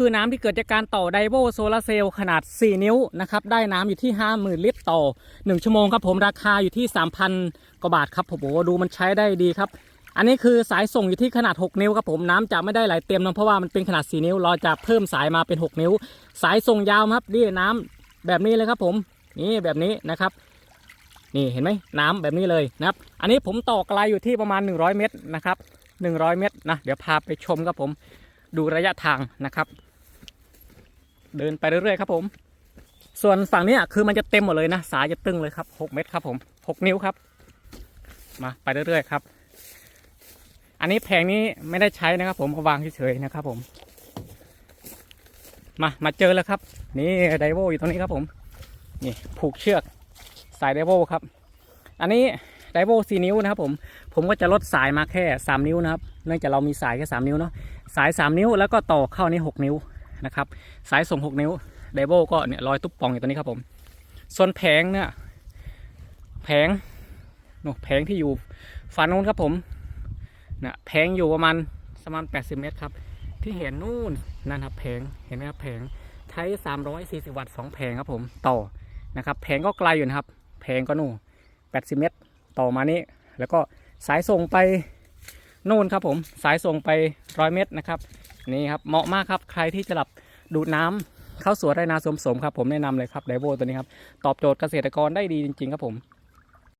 คือน้ำที่เกิดจากการต่อไดโวโซลาเซลล์ขนาด 4 นิ้วนะครับ ได้น้ำอยู่ที่ 50,000 ลิตรต่อ 1 ชั่วโมงครับผมราคาอยู่ที่ 3,000 กว่าบาทครับผมโอ้โหดูมันใช้ได้ดีครับ อันนี้คือสายส่งอยู่ที่ขนาด 6 นิ้วครับผมน้ำจะไม่ได้ไหลเต็มนะเพราะว่ามันเป็นขนาด 4 นิ้ว เราจะเพิ่มสายมาเป็น 6 นิ้ว สายส่งยาวครับนี่น้ำแบบนี้เลยครับผมนี่แบบนี้นะครับนี่เห็นไหมน้ำแบบนี้เลยนะครับอันนี้ผมต่อไกลอยู่ที่ประมาณ 100 เมตรนะครับ100 เมตรนะเดี๋ยวพาไปชมครับผมดูระยะทางนะครับ เดินไปเรื่อยๆครับผม ส่วนฝั่งนี้คือมันจะเต็มหมดเลยนะ สายจะตึงเลยครับ 6 เมตรครับผม 6 นิ้วครับ มาไปเรื่อยๆครับ อันนี้แผงนี้ไม่ได้ใช้นะครับ ผมก็วางเฉยๆนะครับผม มามาเจอแล้วครับ นี่ไดโวอยู่ตรงนี้ครับผม นี่ผูกเชือกสายไดโวครับ อันนี้ไดโวสี่นิ้วนะครับผม ผมก็จะลดสายมาแค่ 3 นิ้วนะครับ เนื่องจากเรามีสายแค่ 3 นิ้วเนาะ สาย 3 นิ้วแล้วก็ต่อเข้านี่6นิ้ว นะครับ สายส่ง 6 นิ้วไดโวก็เนี่ยรอยตุ๊บปองอยู่ตรงนี้ครับผม ส่วนแผงเนี่ยแผงโน่แผงที่อยู่ฝั่งนู้นครับผมเนี่ยแผงอยู่ประมาณประมาณ 80 เมตรครับ ที่เห็นนู่นนั่นครับแผงเห็นไหมครับแผงใช้ 340 วัตต์2แผงครับผมต่อนะครับแผงก็ไกลอยู่นะครับ แผงก็นู่น80 เมตร ต่อมานี้ แล้วก็สายส่งไป นู่นครับผมสายส่งไปร้อยเมตรนะครับนี่ครับเหมาะมากครับใครที่จะหลับดูดน้ำเข้าสวนไรนาสมสมครับผมแนะนำเลยครับไดโวตัวนี้ครับตอบโจทย์เกษตรกรได้ดีจริง ๆ ครับผม